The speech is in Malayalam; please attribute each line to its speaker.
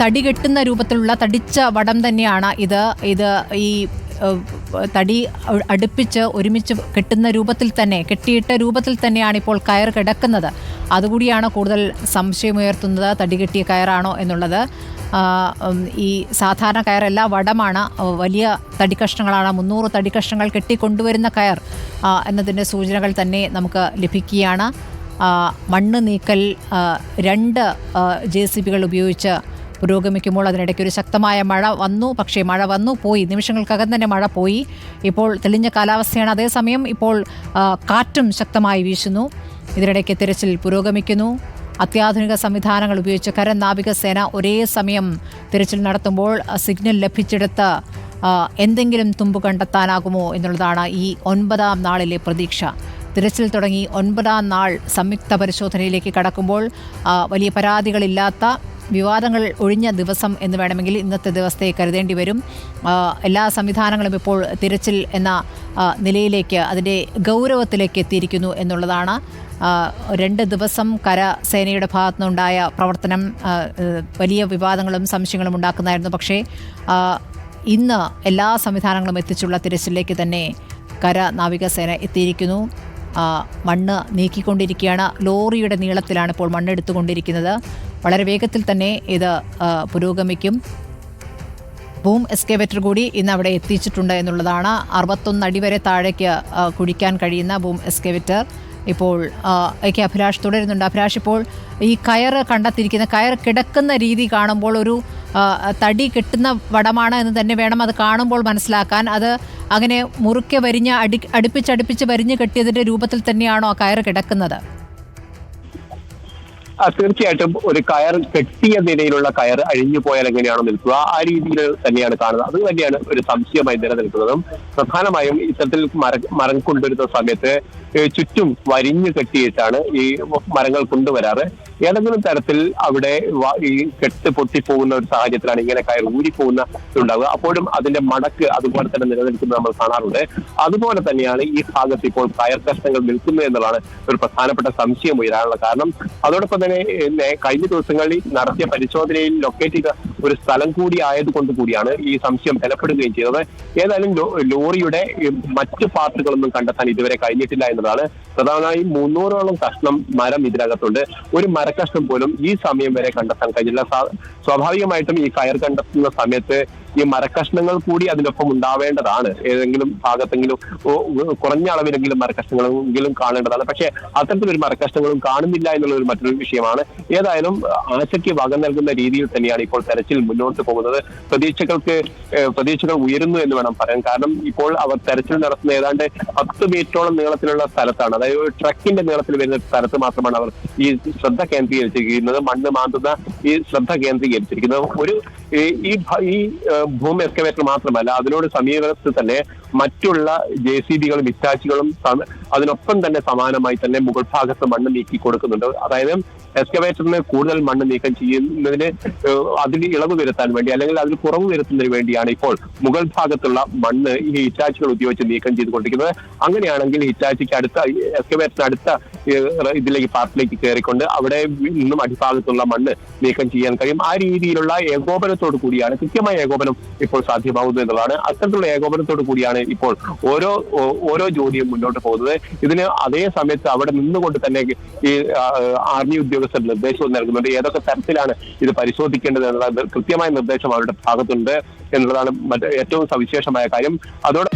Speaker 1: തടി കെട്ടുന്ന രൂപത്തിലുള്ള തടിച്ച വടം തന്നെയാണ് ഇത്. ഇത് ഈ തടി അടുപ്പിച്ച് ഒരുമിച്ച് കെട്ടുന്ന രൂപത്തിൽ തന്നെ കെട്ടിയിട്ട രൂപത്തിൽ തന്നെയാണ് ഇപ്പോൾ കയർ കിടക്കുന്നത്. അതുകൂടിയാണ് കൂടുതൽ സംശയമുയർത്തുന്നത് തടി കെട്ടിയ കയറാണോ എന്നുള്ളത്. ഈ സാധാരണ കയറല്ല വടമാണ് വലിയ തടിക്കഷ്ണങ്ങളാണ് മുന്നൂറ് തടിക്കഷ്ണങ്ങൾ കെട്ടിക്കൊണ്ടുവരുന്ന കയർ എന്നതിന്റെ സൂചനകൾ തന്നെ നമുക്ക് ലഭിക്കുകയാണ്. മണ്ണ് നീക്കൽ രണ്ട് ജെ സി ബികൾ ഉപയോഗിച്ച് പുരോഗമിക്കുമ്പോൾ അതിനിടയ്ക്ക് ഒരു ശക്തമായ മഴ വന്നു. പക്ഷേ മഴ വന്നു പോയി. നിമിഷങ്ങൾക്കകം തന്നെ മഴ പോയി. ഇപ്പോൾ തെളിഞ്ഞ കാലാവസ്ഥയാണ്. അതേസമയം ഇപ്പോൾ കാറ്റും ശക്തമായി വീശുന്നു. ഇതിനിടയ്ക്ക് തിരച്ചിൽ പുരോഗമിക്കുന്നു. അത്യാധുനിക സംവിധാനങ്ങൾ ഉപയോഗിച്ച് കരനാവികസേന ഒരേ സമയം തിരച്ചിൽ നടത്തുമ്പോൾ സിഗ്നൽ ലഭിച്ചെടുത്ത് എന്തെങ്കിലും തുമ്പ് കണ്ടെത്താനാകുമോ എന്നുള്ളതാണ് ഈ ഒൻപതാം നാളിലെ പ്രതീക്ഷ. തിരച്ചിൽ തുടങ്ങി ഒൻപതാം നാൾ സംയുക്ത പരിശോധനയിലേക്ക് കടക്കുമ്പോൾ വലിയ പരാതികളില്ലാത്ത വിവാദങ്ങൾ ഒഴിഞ്ഞ ദിവസം എന്ന് വേണമെങ്കിൽ ഇന്നത്തെ ദിവസത്തെ കരുതേണ്ടി വരും. എല്ലാ സംവിധാനങ്ങളും ഇപ്പോൾ തിരച്ചിൽ എന്ന നിലയിലേക്ക് അതിന്റെ ഗൗരവത്തിലേക്ക് എത്തിയിരിക്കുന്നു എന്നുള്ളതാണ്. രണ്ട് ദിവസം കരസേനയുടെ ഭാഗത്തുനിന്നുണ്ടായ പ്രവർത്തനം വലിയ വിവാദങ്ങളും സംശയങ്ങളും ഉണ്ടാക്കുന്നതായിരുന്നു പക്ഷേ ഇന്ന് എല്ലാ സംവിധാനങ്ങളും എത്തിച്ചുള്ള തിരച്ചിലേക്ക് തന്നെ കര നാവികസേന എത്തിയിരിക്കുന്നു. മണ്ണ് നീക്കിക്കൊണ്ടിരിക്കുകയാണ്. ലോറിയുടെ നീളത്തിലാണ് ഇപ്പോൾ മണ്ണെടുത്തുകൊണ്ടിരിക്കുന്നത്. വളരെ വേഗത്തിൽ തന്നെ ഇത് പുരോഗമിക്കും. ബൂം എസ്കേവേറ്റർ കൂടി ഇന്ന് അവിടെ എത്തിച്ചിട്ടുണ്ട് എന്നുള്ളതാണ്. അറുപത്തൊന്ന് അടി വരെ താഴേക്ക് കുഴിക്കാൻ കഴിയുന്ന ബൂം എസ്കേവേറ്റർ. ഇപ്പോൾ ഒക്കെ അഭിലാഷ് തുടരുന്നുണ്ട്. അഭിലാഷ് ഇപ്പോൾ ഈ കയറ് കണ്ടെത്തിയിരിക്കുന്ന കയർ കിടക്കുന്ന രീതി കാണുമ്പോൾ ഒരു തടി കെട്ടുന്ന വടമാണ് എന്ന് തന്നെ വേണം അത് കാണുമ്പോൾ മനസ്സിലാക്കാൻ. അത് അങ്ങനെ മുറുക്കെ വരിഞ്ഞ് അടി അടുപ്പിച്ചടുപ്പിച്ച് വരിഞ്ഞ് കെട്ടിയതിന്റെ രൂപത്തിൽ തന്നെയാണോ ആ കയർ കിടക്കുന്നത്?
Speaker 2: തീർച്ചയായിട്ടും ഒരു കയർ കെട്ടിയ നിലയിലുള്ള കയർ അഴിഞ്ഞു പോയാൽ എങ്ങനെയാണോ നിൽക്കുക ആ രീതിയിൽ തന്നെയാണ് കാണുന്നത്. അത് തന്നെയാണ് ഒരു സംശയമായി നിലനിൽക്കുന്നതും. പ്രധാനമായും ഇത്തരത്തിൽ മര മരം കൊണ്ടുവരുന്ന സമയത്ത് ചുറ്റും വരിഞ്ഞു കെട്ടിയിട്ടാണ് ഈ മരങ്ങൾ കൊണ്ടുവരാറ്. ഏതെങ്കിലും തരത്തിൽ അവിടെ ഈ കെട്ട് പൊട്ടിപ്പോകുന്ന ഒരു സാഹചര്യത്തിലാണ് ഇങ്ങനെ കയർ ഊരിപ്പോകുന്ന ഉണ്ടാവുക അപ്പോഴും അതിന്റെ മടക്ക് അതുപോലെ തന്നെ നിലനിൽക്കുന്നത് നമ്മൾ കാണാറുണ്ട്. അതുപോലെ തന്നെയാണ് ഈ ഭാഗത്ത് ഇപ്പോൾ കയർ കഷ്ണങ്ങൾ നിൽക്കുന്നത് എന്നുള്ളതാണ് ഒരു പ്രധാനപ്പെട്ട സംശയം ഉയരാനുള്ള കാരണം. അതോടൊപ്പം തന്നെ കഴിഞ്ഞ ദിവസങ്ങളിൽ നടത്തിയ പരിശോധനയിൽ ലൊക്കേറ്റ് ചെയ്ത ഒരു സ്ഥലം കൂടി ആയതുകൊണ്ട് കൂടിയാണ് ഈ സംശയം ബലപ്പെടുകയും ചെയ്തത്. ഏതായാലും ലോറിയുടെ മറ്റ് പാർട്ടുകളൊന്നും കണ്ടെത്താൻ ഇതുവരെ കഴിഞ്ഞിട്ടില്ല എന്നതാണ് പ്രധാനമായും മുന്നൂറോളം കഷ്ണം മരം ഇതിനകത്തുണ്ട്. ഒരു മരക്കഷ്ണം പോലും ഈ സമയം വരെ കണ്ടെത്താൻ കഴിഞ്ഞില്ല. സ്വാഭാവികമായിട്ടും ഈ കയർ കണ്ടെത്തുന്ന സമയത്ത് ഈ മരക്കഷ്ണങ്ങൾ കൂടി അതിനൊപ്പം ഉണ്ടാവേണ്ടതാണ്. ഏതെങ്കിലും ഭാഗത്തെങ്കിലും കുറഞ്ഞ അളവിലെങ്കിലും മരക്കഷ്ണങ്ങളെങ്കിലും കാണേണ്ടതാണ്. പക്ഷേ അത്തരത്തിലൊരു മരക്കഷ്ണങ്ങളും കാണുന്നില്ല എന്നുള്ള ഒരു മറ്റൊരു വിഷയമാണ്. ഏതായാലും ആശയ്ക്ക് വക നൽകുന്ന രീതിയിൽ തന്നെയാണ് ഇപ്പോൾ തെരച്ചിൽ മുന്നോട്ട് പോകുന്നത്. പ്രതീക്ഷകൾക്ക് പ്രതീക്ഷകൾ ഉയരുന്നു എന്ന് വേണം പറയാൻ. കാരണം ഇപ്പോൾ അവർ തെരച്ചിൽ നടത്തുന്ന ഏതാണ്ട് പത്ത് മീറ്ററോളം നീളത്തിലുള്ള സ്ഥലത്താണ്. അതായത് ഒരു ട്രക്കിന്റെ നീളത്തിൽ വരുന്ന സ്ഥലത്ത് മാത്രമാണ് അവർ ഈ ശ്രദ്ധ കേന്ദ്രീകരിച്ചിരിക്കുന്നത്. മണ്ണ് മാന്തുന്ന ഈ ശ്രദ്ധ കേന്ദ്രീകരിച്ചിരിക്കുന്നത്. ഒരു ഈ- ഈ ഭൂമി എക്സ്കവേറ്റർ മാത്രമല്ല അതിനോട് സമീപത്ത് തന്നെ മറ്റുള്ള ജെ സി ബികളും ഇറ്റാച്ചുകളും അതിനൊപ്പം തന്നെ സമാനമായി തന്നെ മുകൾ ഭാഗത്ത് മണ്ണ് നീക്കി കൊടുക്കുന്നുണ്ട്. അതായത് എക്സ്കവേറ്ററിന് കൂടുതൽ മണ്ണ് നീക്കം ചെയ്യുന്നതിന് അതിന് ഇളവ് വരുത്താൻ വേണ്ടി അല്ലെങ്കിൽ അതിന് കുറവ് വരുത്തുന്നതിന് വേണ്ടിയാണ് ഇപ്പോൾ മുകൾ ഭാഗത്തുള്ള മണ്ണ് ഈ ഹിറ്റാച്ചുകൾ ഉപയോഗിച്ച് നീക്കം ചെയ്തുകൊണ്ടിരിക്കുന്നത്. അങ്ങനെയാണെങ്കിൽ ഹിറ്റാച്ചിക്ക് അടുത്ത എക്സ്കവേറ്ററിന് അടുത്ത ഇതിലേക്ക് പാർട്ടിലേക്ക് കയറിക്കൊണ്ട് അവിടെ നിന്നും അടിഭാഗത്തുള്ള മണ്ണ് നീക്കം ചെയ്യാൻ കഴിയും. ആ രീതിയിലുള്ള ഏകോപനത്തോടു കൂടിയാണ് കൃത്യമായ ഏകോപനം ഇപ്പോൾ സാധ്യമാകുന്നത് എന്നുള്ളതാണ്. അത്തരത്തിലുള്ള ഏകോപനത്തോടു കൂടിയാണ് ഇപ്പോൾ ഓരോ ഓരോ ജോലിയും മുന്നോട്ട് പോകുന്നത്. ഇതിന് അതേ സമയത്ത് അവിടെ നിന്നുകൊണ്ട് തന്നെ ഈ ആർമി ഉദ്യോഗസ്ഥർ നിർദ്ദേശവും നൽകുന്നുണ്ട്. ഏതൊക്കെ തരത്തിലാണ് ഇത് പരിശോധിക്കേണ്ടത് എന്നുള്ള കൃത്യമായ നിർദ്ദേശം അവരുടെ ഭാഗത്തുണ്ട് എന്നുള്ളതാണ് ഏറ്റവും സവിശേഷമായ കാര്യം. അതോടൊപ്പം